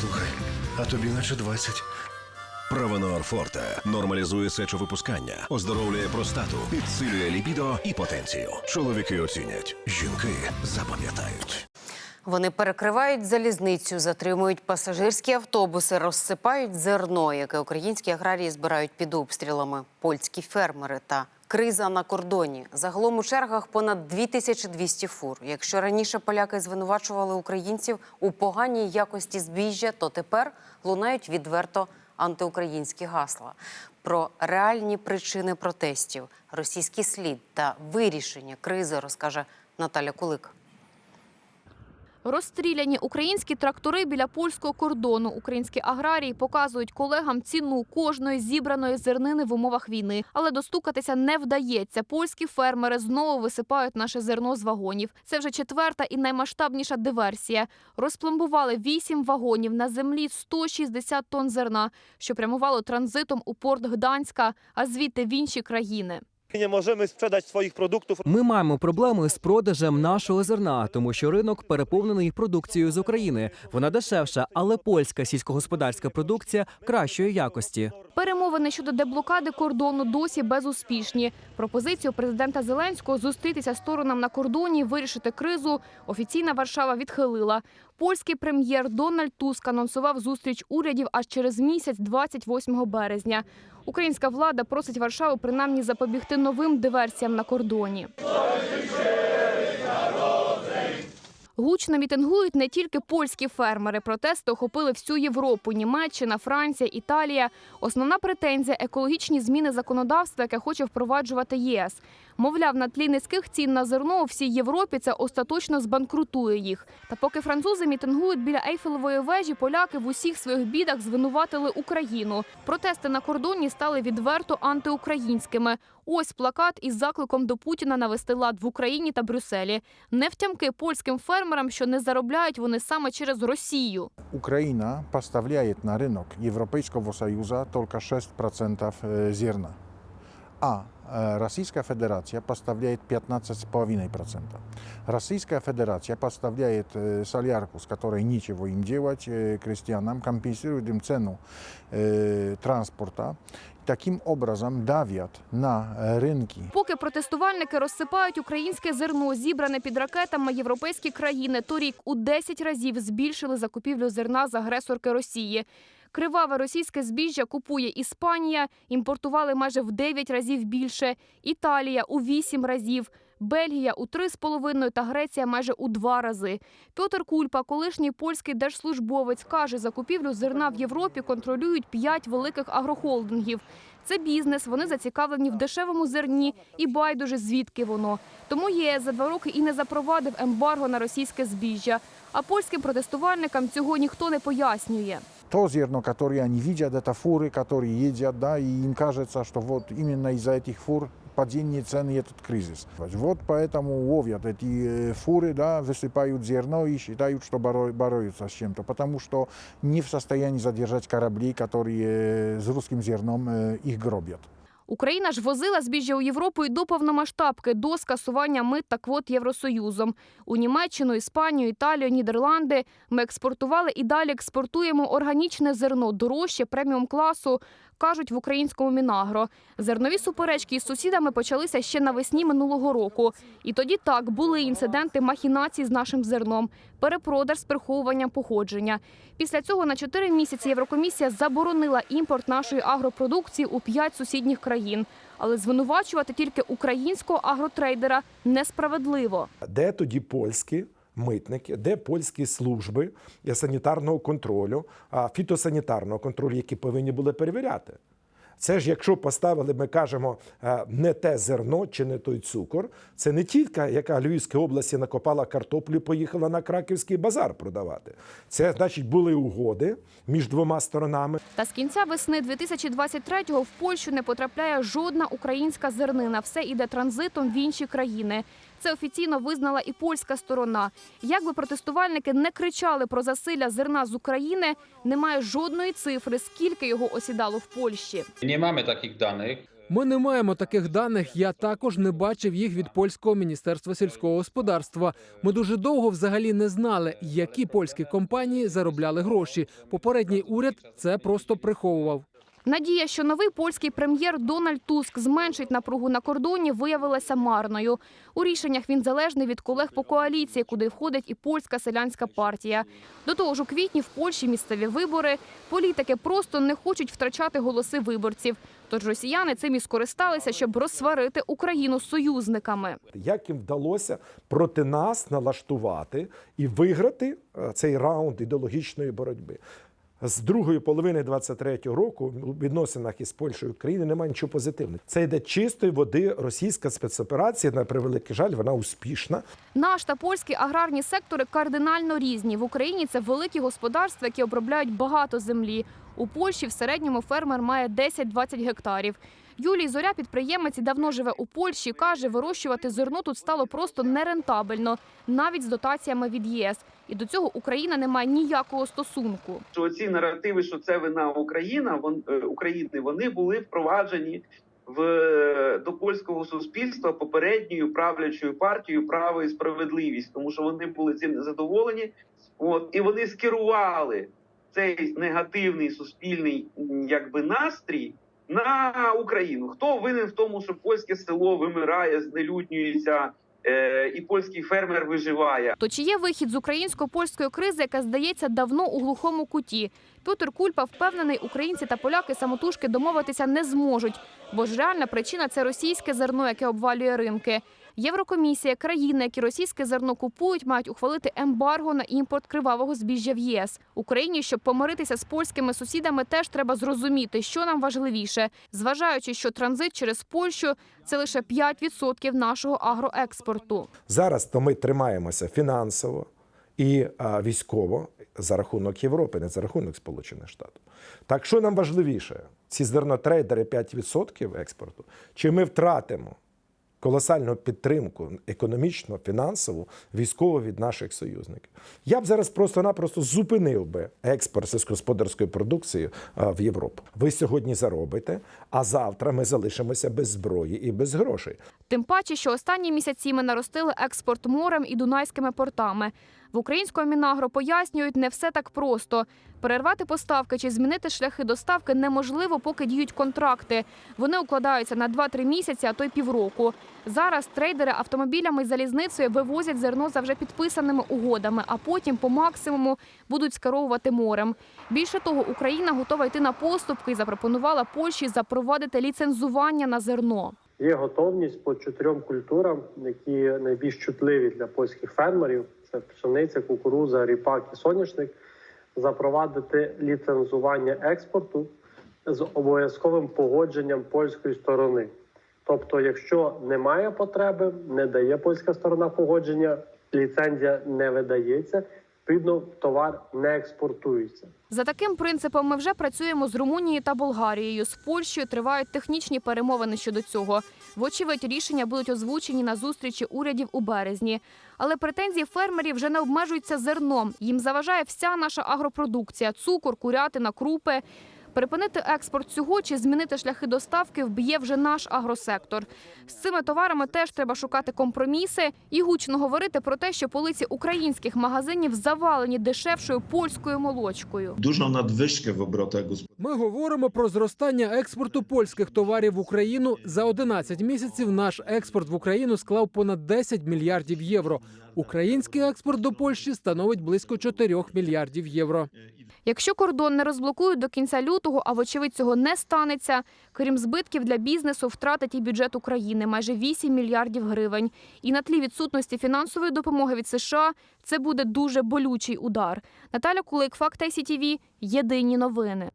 Слухай, а тобі наче 20. Правонор Форте нормалізує сечовипускання, оздоровлює простату, підсилює лібідо і потенцію. Чоловіки оцінять, жінки запам'ятають. Вони перекривають залізницю, затримують пасажирські автобуси, розсипають зерно, яке українські аграрії збирають під обстрілами, польські фермери та криза на кордоні. Загалом у чергах понад 2200 фур. Якщо раніше поляки звинувачували українців у поганій якості збіжжя, то тепер лунають відверто антиукраїнські гасла. Про реальні причини протестів, російський слід та вирішення кризи розкаже Наталя Кулик. Розстріляні українські трактори біля польського кордону. Українські аграрії показують колегам ціну кожної зібраної зернини в умовах війни, але достукатися не вдається. Польські фермери знову висипають наше зерно з вагонів. Це вже четверта і наймасштабніша диверсія. Розпломбували вісім вагонів на землі 160 тонн зерна, що прямувало транзитом у порт Гданська, а звідти в інші країни. Nie możemy sprzedać swoich produktów Ми маємо проблеми з продажем нашого зерна, тому що ринок переповнений продукцією з України. Вона дешевша, але польська сільськогосподарська продукція кращої якості. Перемовини щодо деблокади кордону досі безуспішні. Пропозицію президента Зеленського зустрітися сторонам на кордоні, і вирішити кризу. Офіційна Варшава відхилила. Польський прем'єр Дональд Туск анонсував зустріч урядів аж через місяць, 28 березня. Українська влада просить Варшаву принаймні запобігти новим диверсіям на кордоні. Гучно мітингують не тільки польські фермери. Протести охопили всю Європу: Німеччина, Франція, Італія. Основна претензія екологічні зміни законодавства, яке хоче впроваджувати ЄС. Мовляв, на тлі низьких цін на зерно у всій Європі це остаточно збанкрутує їх. Та поки французи мітингують біля Ейфелевої вежі, поляки в усіх своїх бідах звинуватили Україну. Протести на кордоні стали відверто антиукраїнськими. Ось плакат із закликом до Путіна навести лад в Україні та Брюсселі. Не втямки польським фермерам, що не заробляють вони саме через Росію. Україна поставляє на ринок Європейського Союза тільки 6% э, зерна, а э, Российская Федерация поставляет 15,5%. Российская Федерация поставляет э, солярку, с которой ничего им делать, э, крестьянам, компенсирует им цену э, транспорта. Таким образом давят на э, рынки Поки протестувальники розсипають українське зерно, зібране під ракетами, європейські країни торік у 10 разів збільшили закупівлю зерна з агресорки Росії. Криваве російське збіжжя купує Іспанія, імпортували майже в 9 разів більше, Італія у 8 разів, Бельгія у 3,5 та Греція майже у 2 рази. Петр Кульпа, колишній польський держслужбовець, каже, закупівлю зерна в Європі контролюють 5 великих агрохолдингів. Це бізнес, вони зацікавлені в дешевому зерні і байдуже звідки воно. Тому ЄС за два роки і не запровадив ембарго на російське збіжжя. А польським протестувальникам цього ніхто не пояснює. то зерно, которое они видят, это фуры, которые едят, да, и им кажется, что вот именно из-за этих фур падение цены и этот кризис. Вот поэтому ловят эти э, фуры, да, высыпают зерно и считают, что боро- борются с чем-то, потому что не в состоянии задержать корабли, которые э, с русским зерном э, их гробят. Україна ж возила збіжжя у Європу і до повномасштабки, до скасування мит та квот Євросоюзом. У Німеччину, Іспанію, Італію, Нідерланди ми експортували і далі експортуємо органічне зерно, дорожче преміум класу, кажуть в українському Мінагро. Зернові суперечки із сусідами почалися ще навесні минулого року. І тоді так були інциденти махінацій з нашим зерном, перепродаж з приховуванням походження. Після цього на чотири місяці Єврокомісія заборонила імпорт нашої агропродукції у п'ять сусідніх країн. Але звинувачувати тільки українського агротрейдера несправедливо. Де тоді польські митники, де польські служби санітарного контролю, фітосанітарного контролю, які повинні були перевіряти? Це ж якщо поставили, ми кажемо, е, не те зерно чи не той цукор, це не тітка, яка в Львівській області накопала картоплю, поїхала на краківський базар продавати. Це значить були угоди між двома сторонами. Та з кінця весни 2023-го в Польщу не потрапляє жодна українська зернина. Все іде транзитом в інші країни. Це офіційно визнала і польська сторона. Як би протестувальники не кричали про засилля зерна з України, немає жодної цифри, скільки його осідало в Польщі. Nie mamy takich danych. Ми не маємо таких даних. Я також не бачив їх від польського міністерства сільського господарства. Ми дуже довго взагалі не знали, які польські компанії заробляли гроші. Попередній уряд це просто приховував. Надія, що новий польський прем'єр Дональд Туск зменшить напругу на кордоні, виявилася марною. У рішеннях він залежний від колег по коаліції, куди входить і польська селянська партія. До того ж, у квітні в Польщі місцеві вибори. Політики просто не хочуть втрачати голоси виборців. Тож росіяни цим і скористалися, щоб розсварити Україну з союзниками. Як їм вдалося проти нас налаштувати і виграти е, цей раунд ідеологічної боротьби? З другої половини 23-го року у відносинах із Польщею і Україною немає нічого позитивного. Це йде чистої води російська спецоперація. На превеликий жаль, вона успішна. Наш та польський аграрні сектори кардинально різні. В Україні це великі господарства, які обробляють багато землі. У Польщі в середньому фермер має 10-20 гектарів. Юлій Зоря, підприємець, давно живе у Польщі, каже, вирощувати зерно тут стало просто нерентабельно, навіть з дотаціями від ЄС. І до цього Україна не має ніякого стосунку. що ці наративи, що це вина Україна, вон, е, України, вони були впроваджені в е, до польського суспільства попередньою правлячою партією право і справедливість, тому що вони були цим незадоволені. От і вони скерували цей негативний суспільний якби настрій на Україну. Хто винен в тому, що польське село вимирає, знелюднюється, і польський фермер виживає? То чи є вихід з українсько-польської кризи, яка здається давно у глухому куті? Петр Кульпа впевнений, українці та поляки самотужки домовитися не зможуть, бо ж реальна причина це російське зерно, яке обвалює ринки. Єврокомісія, країни, які російське зерно купують, мають ухвалити ембарго на імпорт кривавого збіжжя в ЄС. Україні, щоб помиритися з польськими сусідами, теж треба зрозуміти, що нам важливіше, зважаючи, що транзит через Польщу це лише 5% нашого агроекспорту. Зараз то ми тримаємося фінансово і військово за рахунок Європи, не за рахунок Сполучених Штатів. Так що нам важливіше, ці зернотрейдери 5% експорту, чи ми втратимо колосальну підтримку економічну, фінансову, військову від наших союзників? Я б зараз просто-напросто зупинив би експорт сільськогосподарської продукції в Європу. Ви сьогодні заробите, а завтра ми залишимося без зброї і без грошей. Тим паче, що останні місяці ми наростили експорт морем і дунайськими портами. В українського Мінагро пояснюють, не все так просто. Перервати поставки чи змінити шляхи доставки неможливо, поки діють контракти. Вони укладаються на 2-3 місяці, а то й півроку. Зараз трейдери автомобілями і залізницею вивозять зерно за вже підписаними угодами, а потім по максимуму будуть скеровувати морем. Більше того, Україна готова йти на поступки і запропонувала Польщі запровадити ліцензування на зерно. Є готовність по чотирьом культурам, які найбільш чутливі для польських фермерів: це пшениця, кукуруза, ріпак і соняшник, запровадити ліцензування експорту з обов'язковим погодженням польської сторони. Тобто, якщо немає потреби, не дає польська сторона погодження, ліцензія не видається, відповідно, товар не експортується. За таким принципом ми вже працюємо з Румунією та Болгарією. З Польщею тривають технічні перемовини щодо цього. Вочевидь, рішення будуть озвучені на зустрічі урядів у березні. Але претензії фермерів вже не обмежуються зерном. Їм заважає вся наша агропродукція: цукор, курятина, крупи. Припинити експорт цього чи змінити шляхи доставки вб'є вже наш агросектор. З цими товарами теж треба шукати компроміси і гучно говорити про те, що полиці українських магазинів завалені дешевшою польською молочкою. Nadwyżkę w obrotach gospodarczych. Ми говоримо про зростання експорту польських товарів в Україну. За 11 місяців наш експорт в Україну склав понад 10 мільярдів євро. Український експорт до Польщі становить близько 4 мільярдів євро. Якщо кордон не розблокують до кінця лютого, а вочевидь цього не станеться, крім збитків для бізнесу, втратить і бюджет України майже 8 мільярдів гривень. І на тлі відсутності фінансової допомоги від США це буде дуже болючий удар. Наталя Кулик, Факт ICTV, Єдині новини.